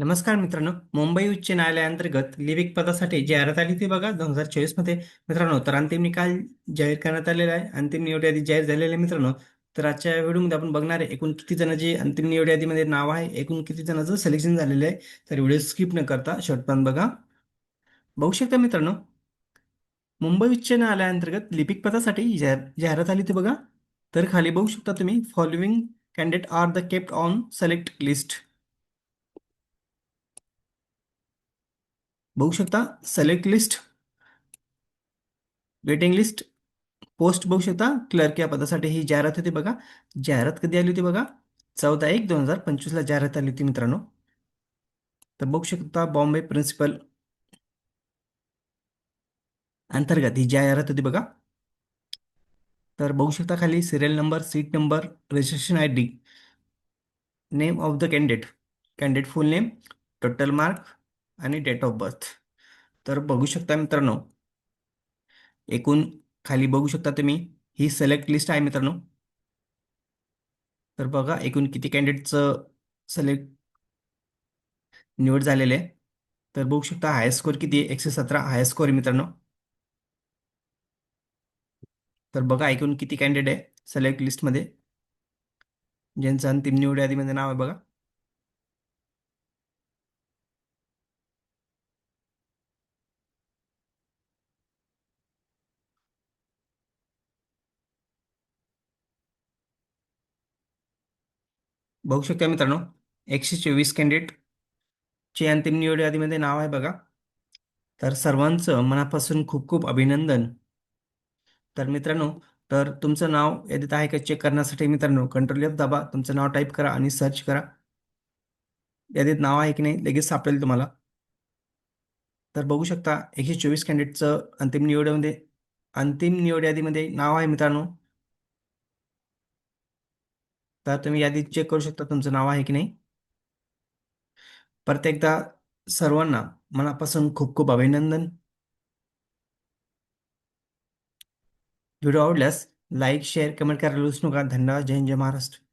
नमस्कार मित्रांनो मुंबई उच्च न्यायालयाअंतर्गत लिपिक पदासाठी जाहिरात आली होती बघा दोन हजार चोवीसमध्ये. मित्रांनो तर अंतिम निकाल जाहीर करण्यात आलेला आहे. अंतिम निवड यादी जाहीर झालेली आहे मित्रांनो. तर आजच्या व्हिडिओमध्ये आपण बघणार आहे एकूण किती जणांची अंतिम निवड यादीमध्ये नाव आहे एकूण किती जणांचं सिलेक्शन झालेलं आहे. तर व्हिडिओ स्किप न करता शॉर्टपर्यंत बघा. बघू शकता मित्रांनो मुंबई उच्च न्यायालयाअंतर्गत लिपिक पदासाठी जाहिरात आली होती बघा. तर खाली बघू शकता तुम्ही following candidate are the kept on select list बघू शकता select list waiting list post बघू शकता क्लर्क या पदासाठी ही जाहिरात होती बघा. जाहिरात कधी आली होती बघा? चौदा एक दोन हजार पंचवीसला जाहिरात आली होती मित्रांनो. तर बघू शकता बॉम्बे प्रिन्सिपल अंतर्गत ही जाहिरात होती बघा. तर बघू शकता खाली serial number seat number registration I D name of the candidate candidate full name total mark आणि डेट ऑफ बर्थ तर बघू शकता मित्रांनो एकूण खाली बघू शकता तुम्ही ही सिलेक्ट लिस्ट आहे मित्रांनो. तर बघा एकूण किती कॅन्डिडेटचं सिलेक्ट निवड झालेले आहे. तर बघू शकता हाय स्कोर किती आहे? एकशे सतरा हाय स्कोर आहे मित्रांनो. तर बघा एकूण किती कॅन्डिडेट आहे सिलेक्ट लिस्टमध्ये ज्यांचं अंतिम निवड यादीमध्ये नाव आहे बघा. बघू शकता मित्रांनो एकशे चोवीस कॅन्डिडेट ची अंतिम निवड यादीमध्ये नाव आहे बघा. तर सर्वांचं मनापासून खूप खूप अभिनंदन. तर मित्रांनो तर तुमचं नाव यादीत आहे का चेक करण्यासाठी मित्रांनो कंट्रोल एफ दाबा तुमचं नाव टाईप करा आणि सर्च करा. यादीत नाव आहे की नाही लगेच सापडेल तुम्हाला. तर बघू शकता एकशे चोवीस कॅन्डिडेटचं अंतिम निवडमध्ये अंतिम निवड यादीमध्ये नाव आहे मित्रांनो. तर तुम्ही यादीत चेक करू शकता तुमचं नाव आहे की नाही. परत एकदा सर्वांना मनापासून खूप खूप अभिनंदन. व्हिडिओ आवडल्यास लाईक शेअर कमेंट करायला विसरू नका. धन्यवाद. जय हिंद जय महाराष्ट्र.